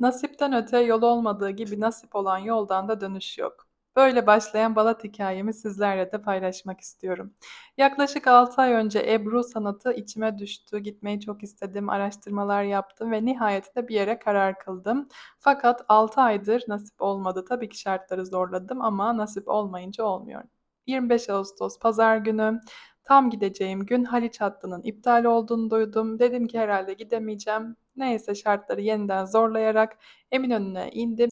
Nasipten öte yol olmadığı gibi nasip olan yoldan da dönüş yok. Böyle başlayan Balat hikâyemi sizlerle de paylaşmak istiyorum. Yaklaşık 6 ay önce Ebru sanatı içime düştü. Gitmeyi çok istedim, araştırmalar yaptım ve nihayetinde bir yere karar kıldım. Fakat 6 aydır nasip olmadı. Tabii ki şartları zorladım ama nasip olmayınca olmuyor. 25 Ağustos pazar günü tam gideceğim gün Haliç hattının iptal olduğunu duydum. Dedim ki herhâlde gidemeyeceğim. Neyse şartları yeniden zorlayarak Eminönü'ne indim.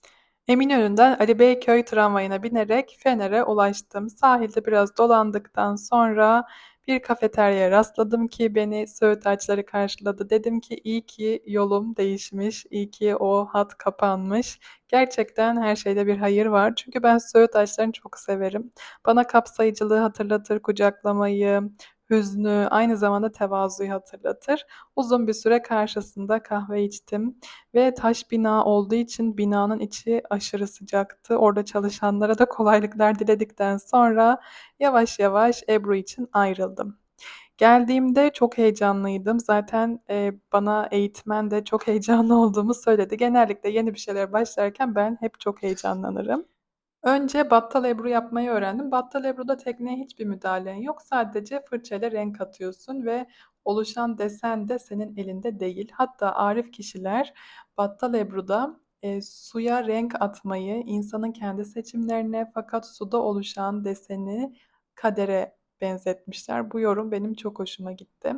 Eminönü'nden Ali Beyköy tramvayına binerek Fener'e ulaştım. Sahilde biraz dolandıktan sonra bir kafeteryaya rastladım ki beni Söğüt Ağaçları karşıladı. Dedim ki iyi ki yolum değişmiş, iyi ki o hat kapanmış. Gerçekten her şeyde bir hayır var. Çünkü ben Söğüt Ağaçları'nı çok severim. Bana kapsayıcılığı hatırlatır, kucaklamayı, hüznü, aynı zamanda tevazuyu hatırlatır. Uzun bir süre karşısında kahve içtim ve taş bina olduğu için binanın içi aşırı sıcaktı. Orada çalışanlara da kolaylıklar diledikten sonra yavaş yavaş Ebru için ayrıldım. Geldiğimde çok heyecanlıydım. Zaten, eee, bana eğitmen de çok heyecanlı olduğumu söyledi. Genellikle yeni bir şeylere başlarken ben hep çok heyecanlanırım. Önce Battal Ebru yapmayı öğrendim. Battal Ebru'da tekniğe hiçbir müdahalen yok. Sadece fırçayla renk atıyorsun ve oluşan desen de senin elinde değil. Hatta arif kişiler Battal Ebru'da, eee, suya renk atmayı insanın kendi seçimlerine fakat suda oluşan deseni kadere benzetmişler. Bu yorum benim çok hoşuma gitti.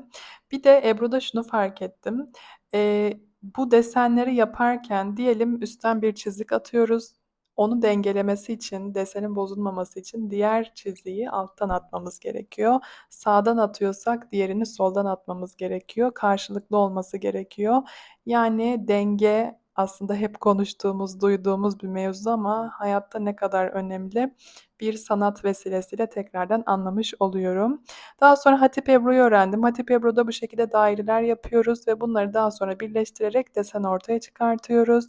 Bir de Ebru'da şunu fark ettim. Eee, bu desenleri yaparken diyelim üstten bir çizik atıyoruz. Onu dengelemesi için, desenin bozulmaması için diğer çiziyi alttan atmamız gerekiyor. Sağdan atıyorsak diğerini soldan atmamız gerekiyor. Karşılıklı olması gerekiyor. Yani denge aslında hep konuştuğumuz, duyduğumuz bir mevzu ama hayatta ne kadar önemli bir sanat vesilesiyle tekrardan anlamış oluyorum. Daha sonra Hatip Ebru'yu öğrendim. Hatip Ebru'da bu şekilde daireler yapıyoruz ve bunları daha sonra birleştirerek desen ortaya çıkartıyoruz.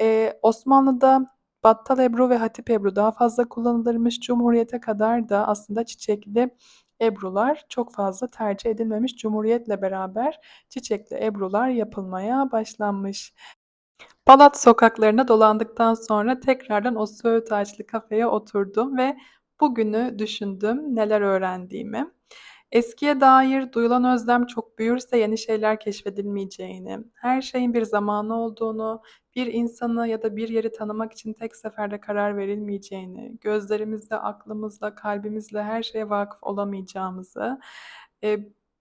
Eee, Osmanlı'da Battal Ebru ve Hatip Ebru daha fazla kullanılırmış. Cumhuriyete kadar da aslında çiçekli ebrular çok fazla tercih edilmemiş. Cumhuriyetle beraber çiçekli ebrular yapılmaya başlanmış. Balat sokaklarında dolandıktan sonra tekrardan o Söğüt Ağaçlı kafeye oturdum ve bugünü düşündüm, neler öğrendiğimi. Eskiye dair duyulan özlem çok büyürse yeni şeyler keşfedilmeyeceğini, her şeyin bir zamanı olduğunu, bir insanı ya da bir yeri tanımak için tek seferde karar verilmeyeceğini, gözlerimizle, aklımızla, kalbimizle her şeye vakıf olamayacağımızı,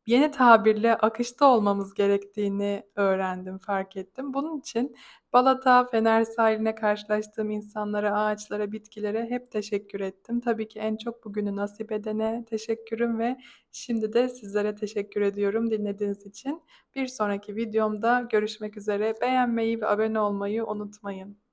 yeni tabirle akışta olmamız gerektiğini öğrendim, fark ettim. Bunun için Balat'a, Fener sahiline, karşılaştığım insanlara, ağaçlara, bitkilere hep teşekkür ettim. Tabii ki en çok bugünü nasip edene teşekkürüm ve şimdi de sizlere teşekkür ediyorum dinlediğiniz için. Bir sonraki videomda görüşmek üzere. Beğenmeyi ve abone olmayı unutmayın.